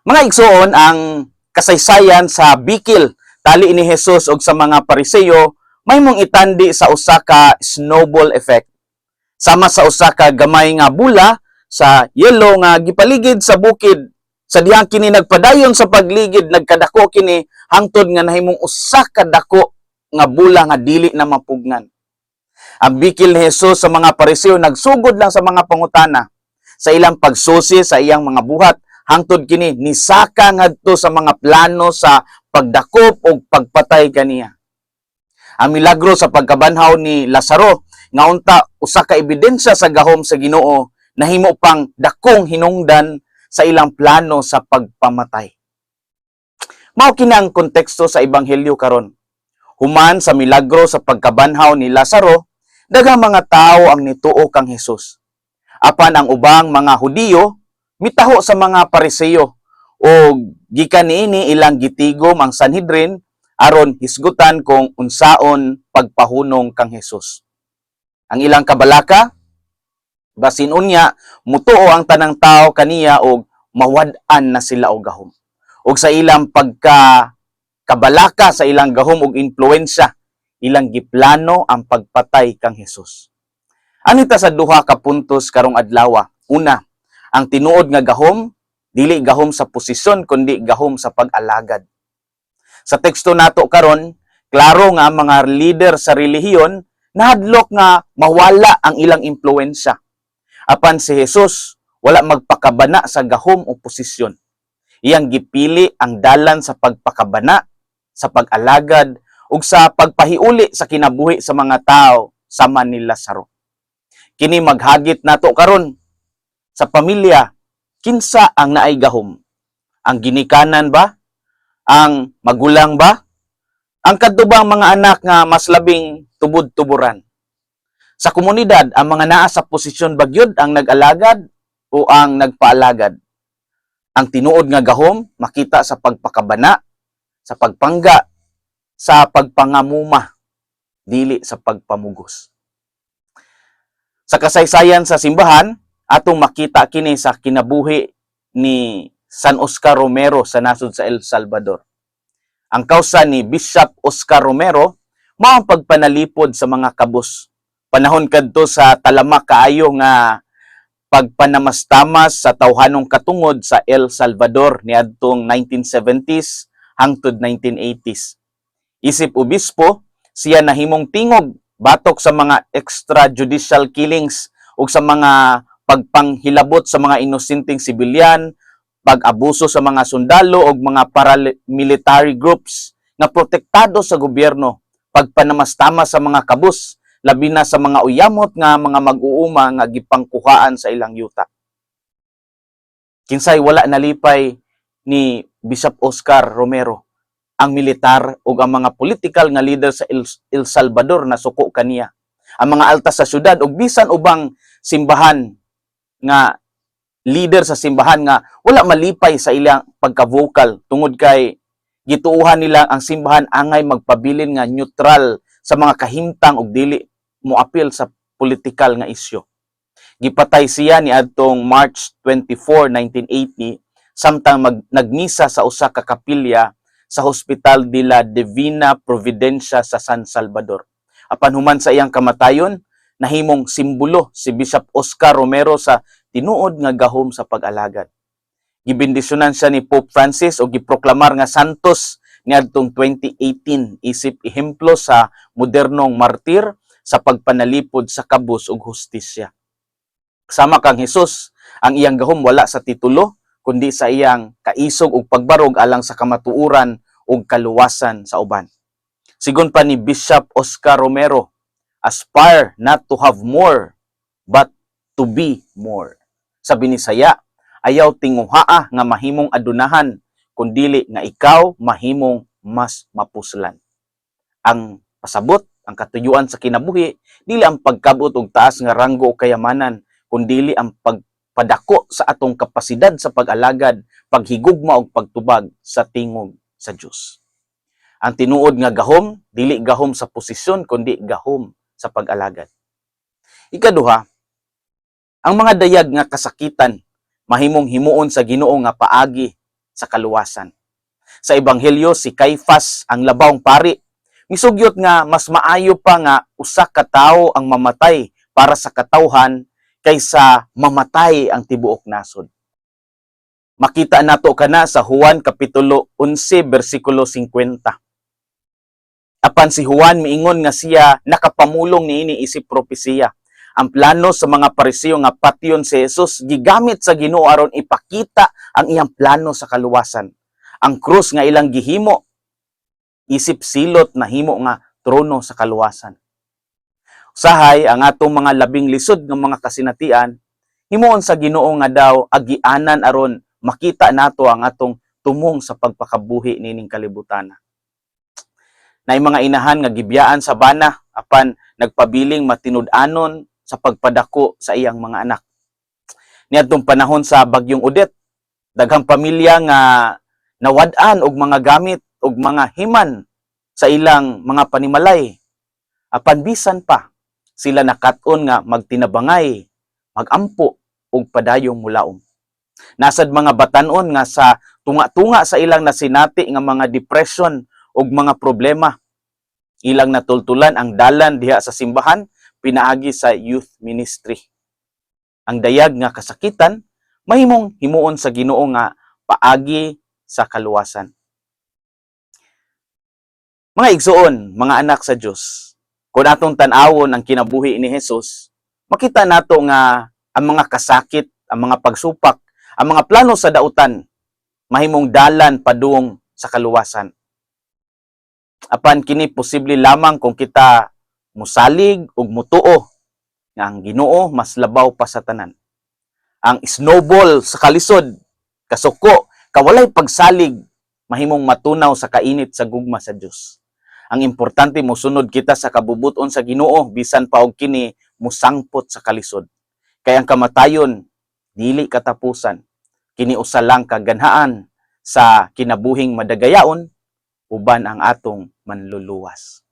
Mga igsoon ang kasaysayan sa bikil tali ni Hesus og sa mga Pariseo may mong itandi sa usa ka snowball effect. Sama sa usa ka gamay nga bula sa yelo nga gipaligid sa bukid sa dihang kini nagpadayon sa pagligid nagkadako kini hangtod nga nahimong usa ka dako nga bula nga dili na mapugnan. Ang bikil ni Jesus sa mga Pariseo nagsugod lang sa mga pangutana sa ilang pagsusi sa iyang mga buhat hangtod kini nisaka ngadto sa mga plano sa pagdakop o pagpatay kaniya. Ang milagro sa pagkabanhaw ni Lazaro nga unta usa ka ebidensya sa gahom sa Ginoo nahimo pang dakong hinungdan sa ilang plano sa pagpamatay. Mao kini ang konteksto sa ebanghelyo karon. Human sa milagro sa pagkabanhaw ni Lazaro, daghang mga tao ang nituo kang Hesus. Apan ang ubang mga Hudiyo mitaho sa mga Pariseo o gikan niini ilang gitigom ang Sanhedrin aron hisgutan kung unsaon pagpahunong kang Hesus. Ang ilang kabalaka basin unya mutuo ang tanang tao kaniya og mawad-an na sila og gahom. Og sa ilang pagka kabalaka sa ilang gahom og impluwensya, ilang giplano ang pagpatay kang Hesus. Ano ta sa duha ka puntos karong adlaw? Una, ang tinuod nga gahom dili gahom sa posisyon kundi gahom sa pag-alagad. Sa teksto nato karon, klaro nga ang mga leader sa relihiyon nahadlok nga mawala ang ilang impluwensya. Apan si Jesus wala magpakabana sa gahom o posisyon. Iyang gipili ang dalan sa pagpakabana, sa pag-alagad ug sa pagpahiuli sa kinabuhi sa mga tao sama ni Lazaro. Kini maghagit nato karon sa pamilya kinsa ang naay gahom? Ang ginikanan ba? Ang magulang ba? Ang kadtubang mga anak nga mas labing tubod-tuburan. Sa komunidad, ang mga naa sa posisyon bagyod ang nag-alagad o ang nagpaalagad. Ang tinuod nga gahom makita sa pagpakabana, sa pagpangga, sa pagpangamuma, dili sa pagpamugos. Sa kasaysayan sa simbahan, atong makita kini sa kinabuhi ni San Oscar Romero sa nasod sa El Salvador. Ang kausa ni Bishop Oscar Romero mao ang pagpanalipod sa mga kabus. Panahon kadto sa talamak kaayo nga pagpanamastamas sa tawhanong katungod sa El Salvador niadtong 1970s hangtod 1980s. Isip obispo, siya nahimong tingog batok sa mga extrajudicial killings ug sa mga pagpanghilabot sa mga inosenteng sibilyan, pag-abuso sa mga sundalo ug mga paramilitary groups na protektado sa gobyerno, pagpanamastama sa mga kabus, labi na sa mga uyamot nga mga mag-uuma nga gipangkuhaan sa ilang yuta. Kinsay wala nalipay ni Bishop Oscar Romero ang militar ug ang mga political nga leader sa El, Salvador na suko kaniya. Ang mga altas sa syudad ug bisan ubang simbahan nga leader sa simbahan nga wala malipay sa ilang pagka-vocal tungod kay gituuhan nila ang simbahan angay magpabilin nga neutral sa mga kahimtang ug dili moapil sa political nga isyu. Gipatay siya ni adtong March 24, 1980 samtang mag, nagmisa sa usa ka kapilya sa Hospital de la Divina Providencia sa San Salvador. Apan human sa iyang kamatayon, nahimong simbolo si Bishop Oscar Romero sa tinuod nga gahom sa pag-alagad. Gibindisyonan siya ni Pope Francis o giproklamar nga santos niadtong 2018 isip ehemplo sa modernong martir sa pagpanalipod sa kabus ug hustisya. Sama kang Hesus, ang iyang gahom wala sa titulo kundi sa iyang kaisog ug pagbarog alang sa kamatuuran ug kaluwasan sa uban. Sigon pa ni Bishop Oscar Romero, aspire not to have more but to be more. Sa binisaya, ayaw tinguhaa nga mahimong adunahan kundili nga ikaw mahimong mas mapuslan. Ang pasabot, ang katuyuan sa kinabuhi, dili ang pagkabot og taas nga ranggo o kayamanan, kundili ang pagpadako sa atong kapasidad sa pag-alagad, paghigugma og pagtubag sa tingog sa Dios. Ang tinuod nga gahom, dili gahom sa posisyon kundi gahom sa pag-alagad. Ikaduha, ang mga dayag nga kasakitan mahimong himuon sa Ginoo nga paagi sa kaluwasan. Sa ebanghelyo si Caiphas ang labawng pari misugyot nga mas maayo pa nga usa ka tawo ang mamatay para sa katawhan kaysa mamatay ang tibuok nasod. Makita nato kana sa Juan kapitulo 11 bersikulo 50. Apan si Juan miingon nga siya nakapamulong niini isip propesiya. Ang plano sa mga pariseo nga patyon si Jesus gigamit sa Ginoo aron ipakita ang iyang plano sa kaluwasan. Ang krus nga ilang gihimo isip silot na himo nga trono sa kaluwasan. Usahay ang atong mga labing lisod nga mga kasinatian himuon sa Ginoo nga daw agianan aron makita nato ang atong tumong sa pagpakabuhi nining kalibutan. Na mga inahan nga gibiyaan sa bana apan nagpabiling matinud-anon sa pagpadako sa iyang mga anak. Niadtong panahon sa bagyong Udet, daghang pamilya nga nawad-an og mga gamit og mga himan sa ilang mga panimalay. Apan bisan pa sila nakat-on nga magtinabangay, magampo og padayong mulaom. Nasad mga batanon nga sa tunga-tunga sa ilang nasinati nga mga depression ug mga problema. Ilang natultulan ang dalan diha sa simbahan pinaagi sa youth ministry. Ang dayag nga kasakitan mahimong himuon sa Ginoo nga paagi sa kaluwasan. Mga igsuon, mga anak sa Dios, kung atong tan-awon ang kinabuhi ni Jesus, makita nato nga ang mga kasakit, ang mga pagsupak, ang mga plano sa dautan mahimong dalan padung sa kaluwasan. Apan kini posible lamang kung kita musalig ug mutuo nga ang Ginoo mas labaw pa sa tanan. Ang snowball sa kalisod, kasuko, kawalay pagsalig, mahimong matunaw sa kainit sa gugma sa Dios. Ang importante mosunod kita sa kabubuton sa Ginoo bisan pa og kini musangpot sa kalisod. Kay ang kamatayon dili katapusan. Kini usa lang kaganhaan sa kinabuhing madagayaon uban ang atong manluluwas.